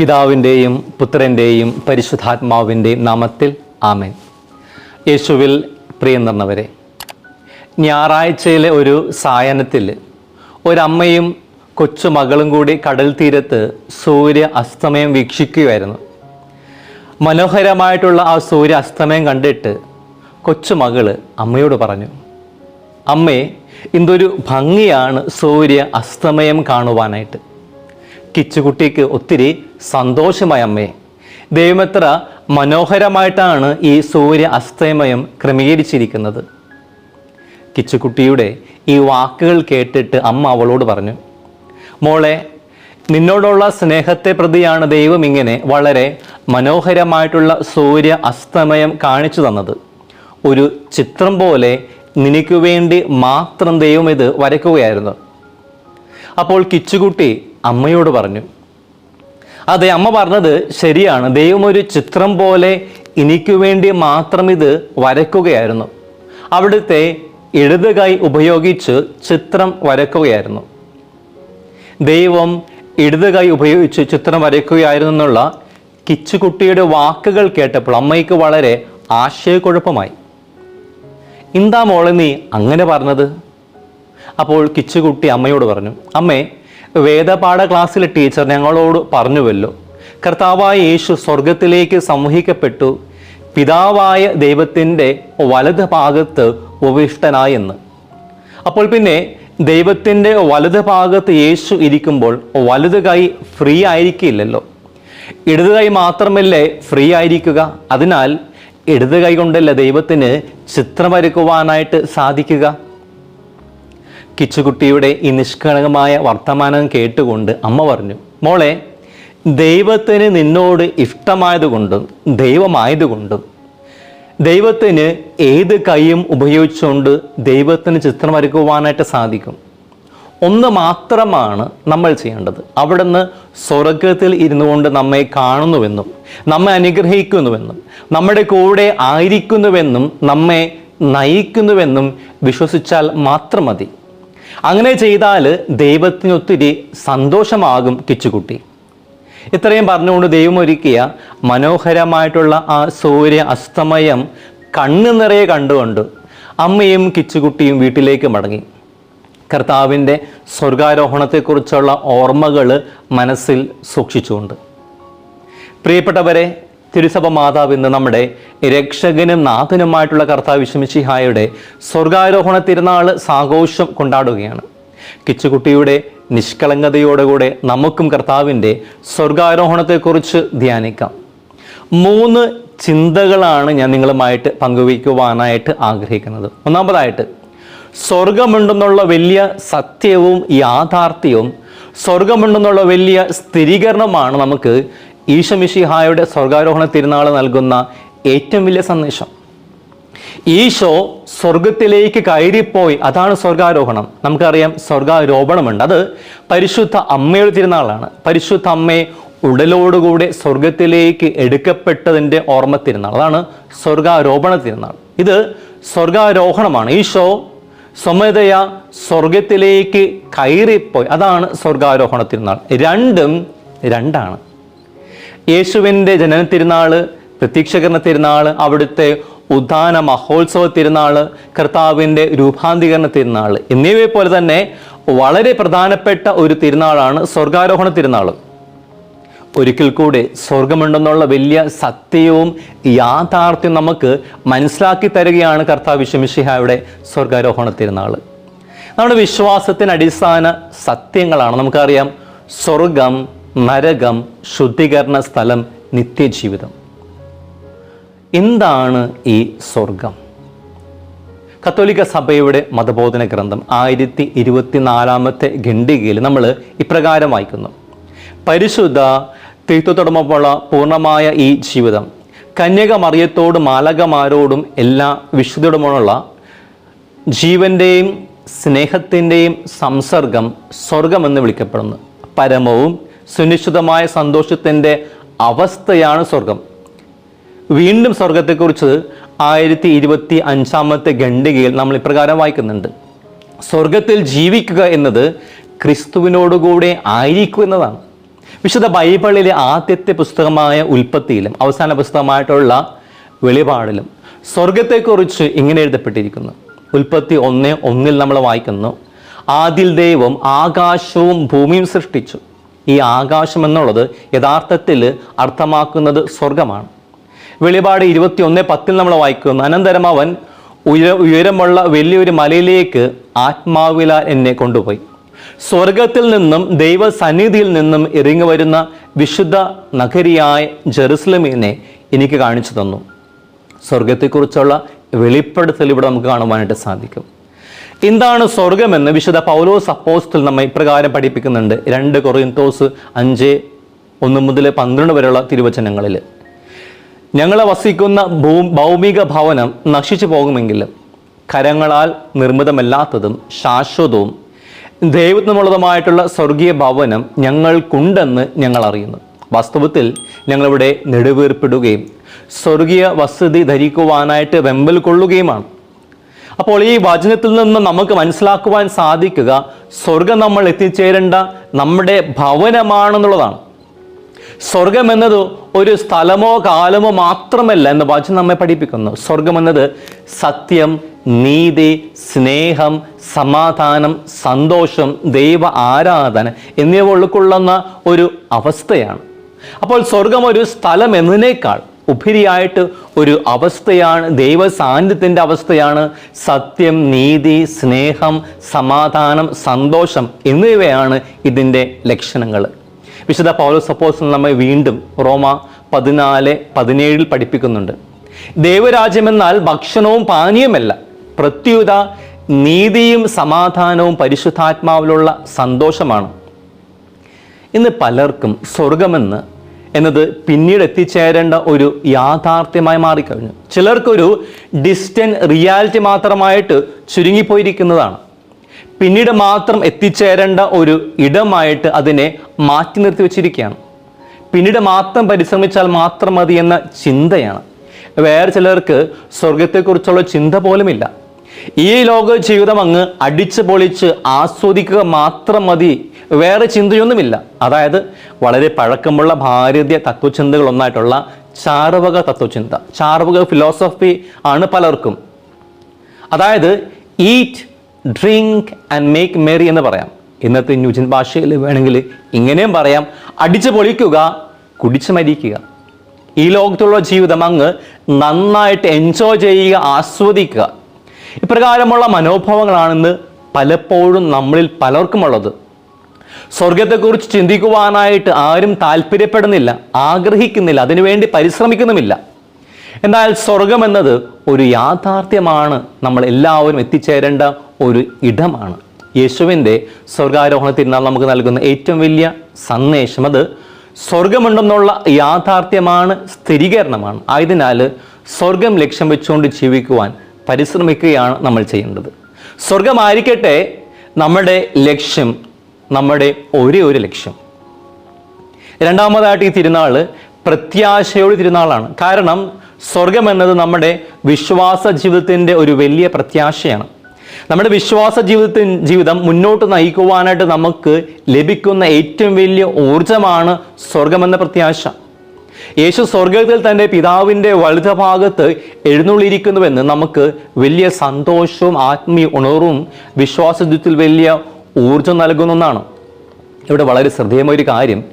പിതാവിന്റെയും പുത്രന്റെയും പരിശുദ്ധാത്മാവിന്റെയും നാമത്തിൽ ആമേൻ. യേശുവിൽ പ്രിയം നിറഞ്ഞവരെ ഞായറാഴ്ചയിലെ ഒരു സായനത്തിൽ ഒരമ്മയും കൊച്ചുമകളും കൂടി കടൽ തീരത്ത് സൂര്യ അസ്തമയം വീക്ഷിക്കുകയായിരുന്നു. മനോഹരമായിട്ടുള്ള ആ സൂര്യ അസ്തമയം കണ്ടിട്ട് കൊച്ചുമകൾ അമ്മയോട് പറഞ്ഞു അമ്മേ എന്തൊരു ഭംഗിയാണ് സൂര്യ അസ്തമയം കാണുവാനായിട്ട്. കിച്ചുകുട്ടിക്ക് ഒത്തിരി സന്തോഷമായി അമ്മേ. ദൈവമെത്ര മനോഹരമായിട്ടാണ് ഈ സൂര്യ അസ്തമയം ക്രമീകരിച്ചിരിക്കുന്നത്. കിച്ചുകുട്ടിയുടെ ഈ വാക്കുകൾ കേട്ടിട്ട് അമ്മ അവളോട് പറഞ്ഞു മോളെ നിന്നോടുള്ള സ്നേഹത്തെ പ്രതിയാണ് ദൈവം ഇങ്ങനെ വളരെ മനോഹരമായിട്ടുള്ള സൂര്യ അസ്തമയം കാണിച്ചു തന്നത്. ഒരു ചിത്രം പോലെ നിനക്ക് വേണ്ടി മാത്രം ദൈവം ഇത് വരയ്ക്കുകയായിരുന്നു. അപ്പോൾ കിച്ചുകുട്ടി അമ്മയോട് പറഞ്ഞു അതെ അമ്മ പറഞ്ഞത് ശരിയാണ്. ദൈവം ഒരു ചിത്രം പോലെ എനിക്ക് വേണ്ടി മാത്രം ഇത് വരയ്ക്കുകയായിരുന്നു. അവിടുത്തെ ഇടത് കൈ ഉപയോഗിച്ച് ചിത്രം വരയ്ക്കുകയായിരുന്നു. ദൈവം ഇടത് കൈ ഉപയോഗിച്ച് ചിത്രം വരയ്ക്കുകയായിരുന്നു എന്നുള്ള കിച്ചുകുട്ടിയുടെ വാക്കുകൾ കേട്ടപ്പോൾ അമ്മയ്ക്ക് വളരെ ആശയക്കുഴപ്പമായി. എന്താ മോളെ നീ അങ്ങനെ പറഞ്ഞത്? അപ്പോൾ കിച്ചുകുട്ടി അമ്മയോട് പറഞ്ഞു അമ്മേ വേദപാഠ ക്ലാസ്സിലെ ടീച്ചർ ഞങ്ങളോട് പറഞ്ഞുവല്ലോ കർത്താവായ യേശു സ്വർഗത്തിലേക്ക് സംവഹിക്കപ്പെട്ടു പിതാവായ ദൈവത്തിന്റെ വലത് ഭാഗത്ത് ഉപവിഷ്ടനായെന്ന്. അപ്പോൾ പിന്നെ ദൈവത്തിന്റെ വലത് ഭാഗത്ത് യേശു ഇരിക്കുമ്പോൾ വലത് കൈ ഫ്രീ ആയിരിക്കില്ലല്ലോ. ഇടത് കൈ മാത്രമല്ലേ ഫ്രീ ആയിരിക്കുക? അതിനാൽ ഇടത് കൈ കൊണ്ടല്ല ദൈവത്തിന് ചിത്രം വരക്കുവാനായിട്ട് സാധിക്കുക? കിച്ചുകുട്ടിയുടെ ഈ നിഷ്കളങ്കമായ വർത്തമാനം കേട്ടുകൊണ്ട് അമ്മ പറഞ്ഞു മോളെ ദൈവത്തിന് നിന്നോട് ഇഷ്ടമായതുകൊണ്ടും ദൈവമായതുകൊണ്ടും ദൈവത്തിന് ഏത് കൈയും ഉപയോഗിച്ചുകൊണ്ട് ദൈവത്തിന് ചിത്രം വരക്കുവാനായിട്ട് സാധിക്കും. ഒന്ന് മാത്രമാണ് നമ്മൾ ചെയ്യേണ്ടത്. അവിടുന്ന് സ്വർഗത്തിൽ ഇരുന്നു കൊണ്ട് നമ്മെ കാണുന്നുവെന്നും നമ്മെ അനുഗ്രഹിക്കുന്നുവെന്നും നമ്മുടെ കൂടെ ആയിരിക്കുന്നുവെന്നും നമ്മെ നയിക്കുന്നുവെന്നും വിശ്വസിച്ചാൽ മാത്രം മതി. അങ്ങനെ ചെയ്താൽ ദൈവത്തിനൊത്തിരി സന്തോഷമാകും കിച്ചുകുട്ടി. ഇത്രയും പറഞ്ഞുകൊണ്ട് ദൈവം ഒരുക്കിയ മനോഹരമായിട്ടുള്ള ആ സൂര്യ അസ്തമയം കണ്ണു നിറയെ കണ്ടുകൊണ്ട് അമ്മയും കിച്ചുകുട്ടിയും വീട്ടിലേക്ക് മടങ്ങി. കർത്താവിന്റെ സ്വർഗാരോഹണത്തെക്കുറിച്ചുള്ള ഓർമ്മകൾ മനസ്സിൽ സൂക്ഷിച്ചുകൊണ്ട്. പ്രിയപ്പെട്ടവരെ തിരുസഭ മാതാവ് ഇന്ന് നമ്മുടെ രക്ഷകനും നാഥനുമായിട്ടുള്ള കർത്താവ് വിശമിഷിഹായുടെ സ്വർഗാരോഹണ തിരുനാൾ സാഘോഷം കൊണ്ടാടുകയാണ്. കിച്ചുകുട്ടിയുടെ നിഷ്കളങ്കതയോടുകൂടെ നമുക്കും കർത്താവിന്റെ സ്വർഗാരോഹണത്തെക്കുറിച്ച് ധ്യാനിക്കാം. മൂന്ന് ചിന്തകളാണ് ഞാൻ നിങ്ങളുമായിട്ട് പങ്കുവയ്ക്കുവാനായിട്ട് ആഗ്രഹിക്കുന്നത്. ഒന്നാമതായിട്ട് സ്വർഗമുണ്ടെന്നുള്ള വലിയ സത്യവും യാഥാർത്ഥ്യവും സ്വർഗമുണ്ടെന്നുള്ള വലിയ സ്ഥിരീകരണമാണ് നമുക്ക് ഈശമിഷിഹായുടെ സ്വർഗാരോഹണ തിരുനാൾ നൽകുന്ന ഏറ്റവും വലിയ സന്ദേശം. ഈശോ സ്വർഗത്തിലേക്ക് കയറിപ്പോയി. അതാണ് സ്വർഗാരോഹണം. നമുക്കറിയാം സ്വർഗാരോപണമുണ്ട്. അത് പരിശുദ്ധ അമ്മയുടെ തിരുനാളാണ്. പരിശുദ്ധ അമ്മയെ ഉടലോടുകൂടെ സ്വർഗത്തിലേക്ക് എടുക്കപ്പെട്ടതിന്റെ ഓർമ്മ തിരുനാൾ. അതാണ് സ്വർഗാരോപണ തിരുനാൾ. ഇത് സ്വർഗാരോഹണമാണ്. ഈശോ സ്വമതയ സ്വർഗത്തിലേക്ക് കയറിപ്പോയി. അതാണ് സ്വർഗാരോഹണ തിരുനാൾ. രണ്ടും രണ്ടാണ്. യേശുവിന്റെ ജനന തിരുനാൾ പ്രത്യക്ഷകരണ തിരുനാൾ അവിടുത്തെ ഉദ്ധാന മഹോത്സവ തിരുനാൾ കർത്താവിന്റെ രൂപാന്തീകരണ തിരുനാൾ എന്നിവയെ പോലെ തന്നെ വളരെ പ്രധാനപ്പെട്ട ഒരു തിരുനാളാണ് സ്വർഗാരോഹണ തിരുനാൾ ഒരിക്കൽ കൂടി സ്വർഗമുണ്ടെന്നുള്ള വലിയ സത്യവും യാഥാർത്ഥ്യവും നമുക്ക് മനസ്സിലാക്കി തരികയാണ് കർത്താവ് വിശ്വമിഷിഹായുടെ സ്വർഗാരോഹണ തിരുനാൾ നമ്മുടെ വിശ്വാസത്തിന് അടിസ്ഥാന സത്യങ്ങളാണ് നമുക്കറിയാം. സ്വർഗം നരകം ശുദ്ധീകരണ സ്ഥലം നിത്യജീവിതം. എന്താണ് ഈ സ്വർഗം? കത്തോലിക്ക സഭയുടെ മതബോധന ഗ്രന്ഥം ആയിരത്തി ഇരുപത്തിനാലാമത്തെ ഖണ്ഡികയിൽ നമ്മൾ ഇപ്രകാരം വായിക്കുന്നു. പരിശുദ്ധ തീർത്ഥത്തോടൊപ്പമുള്ള പൂർണമായ ഈ ജീവിതം കന്യക മറിയത്തോടും മാലകമാരോടും എല്ലാ വിശുദ്ധയോടുമുള്ള ജീവന്റെയും സ്നേഹത്തിന്റെയും സംസർഗം സ്വർഗമെന്ന് വിളിക്കപ്പെടുന്നു. പരമവും സുനിശ്ചിതമായ സന്തോഷത്തിന്റെ അവസ്ഥയാണ് സ്വർഗം. വീണ്ടും സ്വർഗത്തെക്കുറിച്ച് ആയിരത്തി ഇരുപത്തി അഞ്ചാമത്തെ ഖണ്ഡികയിൽ നമ്മൾ ഇപ്രകാരം വായിക്കുന്നുണ്ട്. സ്വർഗത്തിൽ ജീവിക്കുക എന്നത് ക്രിസ്തുവിനോടുകൂടെ ആയിരിക്കും എന്നതാണ്. വിശുദ്ധ ബൈബിളിലെ ആദ്യത്തെ പുസ്തകമായ ഉൽപ്പത്തിയിലും അവസാന പുസ്തകമായിട്ടുള്ള വെളിപാടിലും സ്വർഗത്തെക്കുറിച്ച് ഇങ്ങനെ എഴുതപ്പെട്ടിരിക്കുന്നു. ഉൽപ്പത്തി ഒന്ന് ഒന്നിൽ നമ്മൾ വായിക്കുന്നു ആദിൽ ദൈവം ആകാശവും ഭൂമിയും സൃഷ്ടിച്ചു. ഈ ആകാശം എന്നുള്ളത് യഥാർത്ഥത്തിൽ അർത്ഥമാക്കുന്നത് സ്വർഗമാണ്. വെളിപാട് ഇരുപത്തി ഒന്ന് പത്തിൽ നമ്മൾ വായിക്കുന്നു അനന്തരം അവൻ ഉയര ഉയരമുള്ള വലിയൊരു മലയിലേക്ക് ആത്മാവില എന്നെ കൊണ്ടുപോയി. സ്വർഗത്തിൽ നിന്നും ദൈവസന്നിധിയിൽ നിന്നും ഇറങ്ങി വരുന്ന വിശുദ്ധ നഗരിയായ ജെറുസലമിനെ എനിക്ക് കാണിച്ചു തന്നു. സ്വർഗത്തെക്കുറിച്ചുള്ള വെളിപ്പെടുത്തൽ ഇവിടെ നമുക്ക് കാണുവാനായിട്ട് സാധിക്കും. എന്താണ് സ്വർഗമെന്ന് വിശുദ്ധ പൗലോസ് അപ്പോസ്തൽ നമ്മെ ഇപ്രകാരം പഠിപ്പിക്കുന്നുണ്ട്. രണ്ട് കൊറിയന്തോസ് അഞ്ച് ഒന്ന് മുതൽ പന്ത്രണ്ട് വരെയുള്ള തിരുവചനങ്ങളിൽ. ഞങ്ങളെ വസിക്കുന്ന ഭൂ ഭൗമിക ഭവനം നശിച്ചു പോകുമെങ്കിലും കരങ്ങളാൽ നിർമ്മിതമല്ലാത്തതും ശാശ്വതവും ദൈവത്തിനുള്ളതുമായിട്ടുള്ള സ്വർഗീയ ഭവനം ഞങ്ങൾക്കുണ്ടെന്ന് ഞങ്ങൾ അറിയുന്നു. വാസ്തവത്തിൽ ഞങ്ങളിവിടെ നെടുവീർപ്പിടുകയും സ്വർഗീയ വസതി ധരിക്കുവാനായിട്ട് വെമ്പൽ കൊള്ളുകയുമാണ്. അപ്പോൾ ഈ വചനത്തിൽ നിന്ന് നമുക്ക് മനസ്സിലാക്കുവാൻ സാധിക്കുക സ്വർഗം നമ്മൾ എത്തിച്ചേരേണ്ട നമ്മുടെ ഭവനമാണെന്നുള്ളതാണ്. സ്വർഗം എന്നത് ഒരു സ്ഥലമോ കാലമോ മാത്രമല്ല എന്ന് വചനം നമ്മെ പഠിപ്പിക്കുന്നു. സ്വർഗം എന്നത് സത്യം നീതി സ്നേഹം സമാധാനം സന്തോഷം ദൈവ ആരാധന എന്നിവ ഉൾക്കൊള്ളുന്ന ഒരു അവസ്ഥയാണ്. അപ്പോൾ സ്വർഗം ഒരു സ്ഥലം എന്നതിനേക്കാൾ ഉപരിയായിട്ട് ഒരു അവസ്ഥയാണ് ദൈവ സാന്നിധ്യത്തിന്റെ അവസ്ഥയാണ് സത്യം നീതി സ്നേഹം സമാധാനം സന്തോഷം എന്നിവയാണ് ഇതിന്റെ ലക്ഷണങ്ങൾ. വിശുദ്ധ പൗലോസ് സപ്പോസ് നമ്മെ വീണ്ടും റോമ പതിനാല് പതിനേഴിൽ പഠിപ്പിക്കുന്നുണ്ട്. ദൈവരാജ്യമെന്നാൽ ഭക്ഷണവും പാനീയമല്ല. പ്രത്യുത നീതിയും സമാധാനവും പരിശുദ്ധാത്മാവിലുള്ള സന്തോഷമാണ്. ഇന്ന് പലർക്കും സ്വർഗമെന്ന് എന്നത് പിന്നീട് എത്തിച്ചേരേണ്ട ഒരു യാഥാർത്ഥ്യമായി മാറിക്കഴിഞ്ഞു. ചിലർക്കൊരു ഡിസ്റ്റന്റ് റിയാലിറ്റി മാത്രമായിട്ട് ചുരുങ്ങിപ്പോയിരിക്കുന്നതാണ്. പിന്നീട് മാത്രം എത്തിച്ചേരേണ്ട ഒരു ഇടമായിട്ട് അതിനെ മാറ്റി നിർത്തി വച്ചിരിക്കുകയാണ്. പിന്നീട് മാത്രം പരിശ്രമിച്ചാൽ മാത്രം മതി എന്ന ചിന്തയാണ്. വേറെ ചിലർക്ക് സ്വർഗത്തെക്കുറിച്ചുള്ള ചിന്ത പോലുമില്ല. ഈ ലോക ജീവിതം അങ്ങ് അടിച്ചു പൊളിച്ച് ആസ്വദിക്കുക മാത്രം മതി വേറെ ചിന്തയൊന്നുമില്ല. അതായത് വളരെ പഴക്കമുള്ള ഭാരതീയ തത്വചിന്തകൾ ഒന്നായിട്ടുള്ള ചാർവക തത്വചിന്ത. ചാർവക ഫിലോസഫി ആണ് പലർക്കും. അതായത് eat drink and make merry എന്ന് പറയാം. ഇന്നത്തെ ന്യൂജൻ ഭാഷയിൽ വേണമെങ്കിൽ ഇങ്ങനെയും പറയാം. അടിച്ചു പൊളിക്കുക കുടിച്ചു മരിക്കുക. ഈ ലോകത്തുള്ള ജീവിതം അങ്ങ് നന്നായിട്ട് എൻജോയ് ചെയ്യുക ആസ്വദിക്കുക. ഇപ്രകാരമുള്ള മനോഭാവങ്ങളാണെന്ന് പലപ്പോഴും നമ്മളിൽ പലർക്കുമുള്ളത്. സ്വർഗത്തെക്കുറിച്ച് ചിന്തിക്കുവാനായിട്ട് ആരും താല്പര്യപ്പെടുന്നില്ല ആഗ്രഹിക്കുന്നില്ല അതിനുവേണ്ടി പരിശ്രമിക്കുന്നുമില്ല. എന്നാൽ സ്വർഗം എന്നത് ഒരു യാഥാർത്ഥ്യമാണ്. നമ്മൾ എല്ലാവരും എത്തിച്ചേരേണ്ട ഒരു ഇടമാണ്. യേശുവിന്റെ സ്വർഗാരോഹണ തിരുനാൾ നമുക്ക് നൽകുന്ന ഏറ്റവും വലിയ സന്ദേശം അത് സ്വർഗമുണ്ടെന്നുള്ള യാഥാർത്ഥ്യമാണ് സ്ഥിരീകരണമാണ്. ആയതിനാൽ സ്വർഗം ലക്ഷ്യം വെച്ചുകൊണ്ട് ജീവിക്കുവാൻ പരിശ്രമിക്കുകയാണ് നമ്മൾ ചെയ്യേണ്ടത്. സ്വർഗമായിരിക്കട്ടെ നമ്മുടെ ലക്ഷ്യം നമ്മുടെ ഒരേ ഒരു ലക്ഷ്യം. രണ്ടാമതായിട്ട് ഈ തിരുനാൾ പ്രത്യാശയുടെ തിരുനാളാണ്. കാരണം സ്വർഗം എന്നത് നമ്മുടെ വിശ്വാസ ജീവിതത്തിന്റെ ഒരു വലിയ പ്രത്യാശയാണ്. നമ്മുടെ വിശ്വാസ ജീവിതത്തിൻ ജീവിതം മുന്നോട്ട് നയിക്കുവാനായിട്ട് നമുക്ക് ലഭിക്കുന്ന ഏറ്റവും വലിയ ഊർജമാണ് സ്വർഗമെന്ന പ്രത്യാശ. യേശു സ്വർഗത്തിൽ തന്റെ പിതാവിന്റെ വലുതഭാഗത്ത് എഴുന്നള്ളിയിരിക്കുന്നുവെന്ന് നമുക്ക് വലിയ സന്തോഷവും ആത്മീയ ഉണർവും വിശ്വാസത്തിൽ വലിയ ഊർജം നൽകുന്ന ഒന്നാണ് ഇവിടെ വളരെ ശ്രദ്ധേയമായ ഒരു കാര്യം.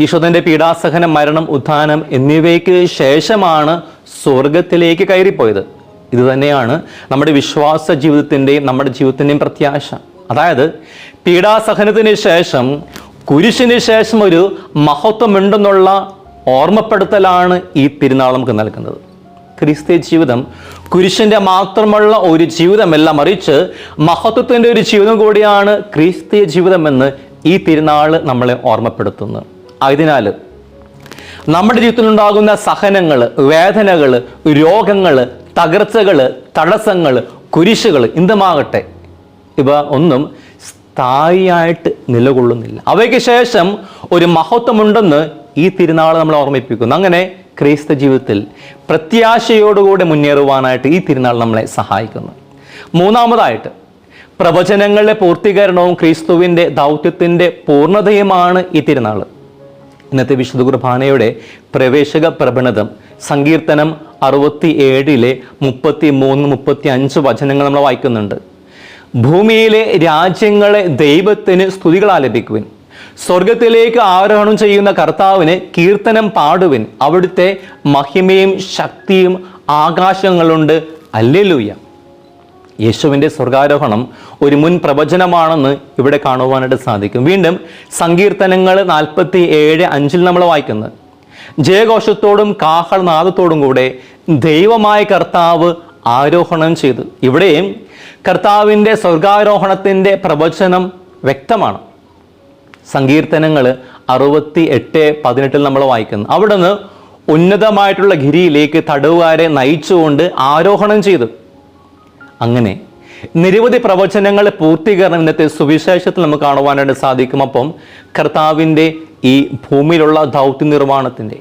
ഈശ്വരന്റെ പീഡാസഹനം മരണം ഉത്ഥാനം എന്നിവയ്ക്ക് ശേഷമാണ് സ്വർഗത്തിലേക്ക് കയറിപ്പോയത്. ഇത് തന്നെയാണ് നമ്മുടെ വിശ്വാസ ജീവിതത്തിന്റെയും നമ്മുടെ ജീവിതത്തിന്റെയും പ്രത്യാശ. അതായത് പീഡാസഹനത്തിന് ശേഷം കുരിശിന് ശേഷം ഒരു മഹത്വമുണ്ടെന്നുള്ള ഓർമ്മപ്പെടുത്തലാണ് ഈ തിരുനാൾ നമുക്ക് നൽകുന്നത്. ക്രിസ്ത്യ ജീവിതം കുരിശിന്റെ മാത്രമുള്ള ഒരു ജീവിതമല്ല മറിച്ച് മഹത്വത്തിന്റെ ഒരു ജീവിതം കൂടിയാണ് ക്രിസ്തീയ ജീവിതമെന്ന് ഈ തിരുനാൾ നമ്മളെ ഓർമ്മപ്പെടുത്തുന്നു. അതിനാൽ നമ്മുടെ ജീവിതത്തിൽ ജീവിതത്തിലുണ്ടാകുന്ന സഹനങ്ങൾ വേദനകൾ രോഗങ്ങൾ തകർച്ചകൾ തടസ്സങ്ങൾ കുരിശുകൾ എന്തുമാകട്ടെ ഇവ ഒന്നും സ്ഥായിയായിട്ട് നിലകൊള്ളുന്നില്ല. അവയ്ക്ക് ശേഷം ഒരു മഹത്വമുണ്ടെന്ന് ഈ തിരുനാൾ നമ്മൾ ഓർമ്മിപ്പിക്കുന്നു. അങ്ങനെ ക്രൈസ്ത ജീവിതത്തിൽ പ്രത്യാശയോടുകൂടെ മുന്നേറുവാനായിട്ട് ഈ തിരുനാൾ നമ്മളെ സഹായിക്കുന്നു. മൂന്നാമതായിട്ട് പ്രവചനങ്ങളുടെ പൂർത്തീകരണവും ക്രിസ്തുവിന്റെ ദൗത്യത്തിന്റെ പൂർണതയുമാണ് ഈ തിരുനാൾ. ഇന്നത്തെ വിശുദ്ധ കുർബാനയുടെ പ്രവേശക പ്രബണതം സങ്കീർത്തനം അറുപത്തി ഏഴിലെ മുപ്പത്തി മൂന്ന് മുപ്പത്തി അഞ്ച് വചനങ്ങൾ നമ്മൾ വായിക്കുന്നുണ്ട്. ഭൂമിയിലെ രാജ്യങ്ങളെ ദൈവത്തിന് സ്തുതികൾ ആലപിക്കുവിൻ സ്വർഗത്തിലേക്ക് ആരോഹണം ചെയ്യുന്ന കർത്താവിന് കീർത്തനം പാടുവിൻ. അവിടുത്തെ മഹിമയും ശക്തിയും ആകാശങ്ങളുണ്ട്. അല്ലെലൂയ. യേശുവിന്റെ സ്വർഗാരോഹണം ഒരു മുൻ പ്രവചനമാണെന്ന് ഇവിടെ കാണുവാനായിട്ട് സാധിക്കും. വീണ്ടും സങ്കീർത്തനങ്ങൾ നാൽപ്പത്തി ഏഴ് അഞ്ചിൽ നമ്മൾ വായിക്കുന്നത് ജയഘോഷത്തോടും കാഹളനാദത്തോടും കൂടെ ദൈവമായ കർത്താവ് ആരോഹണം ചെയ്തു. ഇവിടെയും കർത്താവിന്റെ സ്വർഗാരോഹണത്തിന്റെ പ്രവചനം വ്യക്തമാണ്. സങ്കീർത്തനങ്ങൾ അറുപത്തി എട്ട് പതിനെട്ടിൽ നമ്മൾ വായിക്കുന്നു. അവിടെ നിന്ന് ഉന്നതമായിട്ടുള്ള ഗിരിയിലേക്ക് തടവുകാരെ നയിച്ചുകൊണ്ട് ആരോഹണം ചെയ്തു. അങ്ങനെ നിരവധി പ്രവചനങ്ങൾ പൂർത്തീകരണം ഇന്നത്തെ സുവിശേഷത്തിൽ നമുക്ക് കാണുവാനായിട്ട് സാധിക്കും. അപ്പം കർത്താവിന്റെ ഈ ഭൂമിയിലുള്ള ദൗത്യ നിർവഹണത്തിന്റെ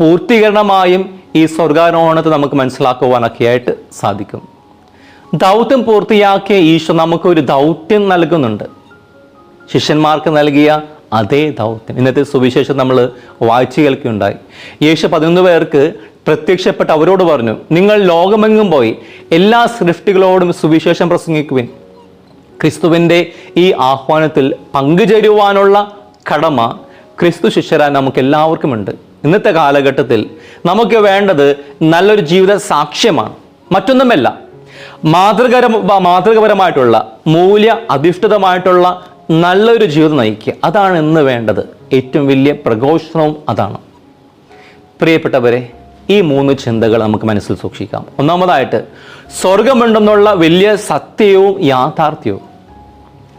പൂർത്തീകരണമായും ഈ സ്വർഗാരോഹണത്തെ നമുക്ക് മനസ്സിലാക്കുവാനൊക്കെ ആയിട്ട് സാധിക്കും. ദൗത്യം പൂർത്തിയാക്കിയ ഈശോ നമുക്കൊരു ദൗത്യം നൽകുന്നുണ്ട്. ശിഷ്യന്മാർക്ക് നൽകിയ അതേ ദൗത്യം. ഇന്നത്തെ സുവിശേഷം നമ്മൾ വായിച്ചു കേൾക്കുകയുണ്ടായി. യേശു പതിനൊന്ന് പേർക്ക് പ്രത്യക്ഷപ്പെട്ട് അവരോട് പറഞ്ഞു നിങ്ങൾ ലോകമെങ്ങും പോയി എല്ലാ സൃഷ്ടികളോടും സുവിശേഷം പ്രസംഗിക്കുവിൻ. ക്രിസ്തുവിന്റെ ഈ ആഹ്വാനത്തിൽ പങ്കുചേരുവാനുള്ള കടമ ക്രിസ്തു ശിഷ്യരാൻ നമുക്ക് എല്ലാവർക്കുമുണ്ട് ഇന്നത്തെ കാലഘട്ടത്തിൽ നമുക്ക് വേണ്ടത് നല്ലൊരു ജീവിത സാക്ഷ്യമാണ്. മറ്റൊന്നുമല്ല മാതൃകര മാതൃകപരമായിട്ടുള്ള മൂല്യ അധിഷ്ഠിതമായിട്ടുള്ള നല്ലൊരു ജീവിതം നയിക്കുക. അതാണ് ഇന്ന് വേണ്ടത്. ഏറ്റവും വലിയ പ്രഘോഷണവും അതാണ്. പ്രിയപ്പെട്ടവരെ ഈ മൂന്ന് ചിന്തകൾ നമുക്ക് മനസ്സിൽ സൂക്ഷിക്കാം. ഒന്നാമതായിട്ട് സ്വർഗമുണ്ടെന്നുള്ള വലിയ സത്യവും യാഥാർത്ഥ്യവും.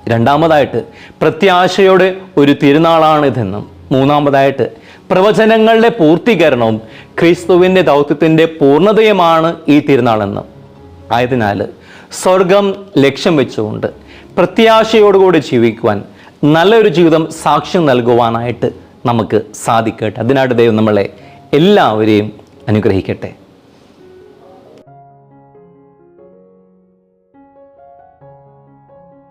രണ്ടാമതായിട്ട് പ്രത്യാശയുടെ ഒരു തിരുനാളാണിതെന്നും. മൂന്നാമതായിട്ട് പ്രവചനങ്ങളുടെ പൂർത്തീകരണവും ക്രിസ്തുവിന്റെ ദൗത്യത്തിന്റെ പൂർണതയുമാണ് ഈ തിരുനാളെന്നും. ആയതിനാൽ സ്വർഗം ലക്ഷ്യം വെച്ചുകൊണ്ട് പ്രത്യാശയോടുകൂടി ജീവിക്കുവാൻ നല്ലൊരു ജീവിതം സാക്ഷ്യം നൽകുവാനായിട്ട് നമുക്ക് സാധിക്കട്ടെ. അതിനായിട്ട് ദൈവം നമ്മളെ എല്ലാവരെയും അനുഗ്രഹിക്കട്ടെ.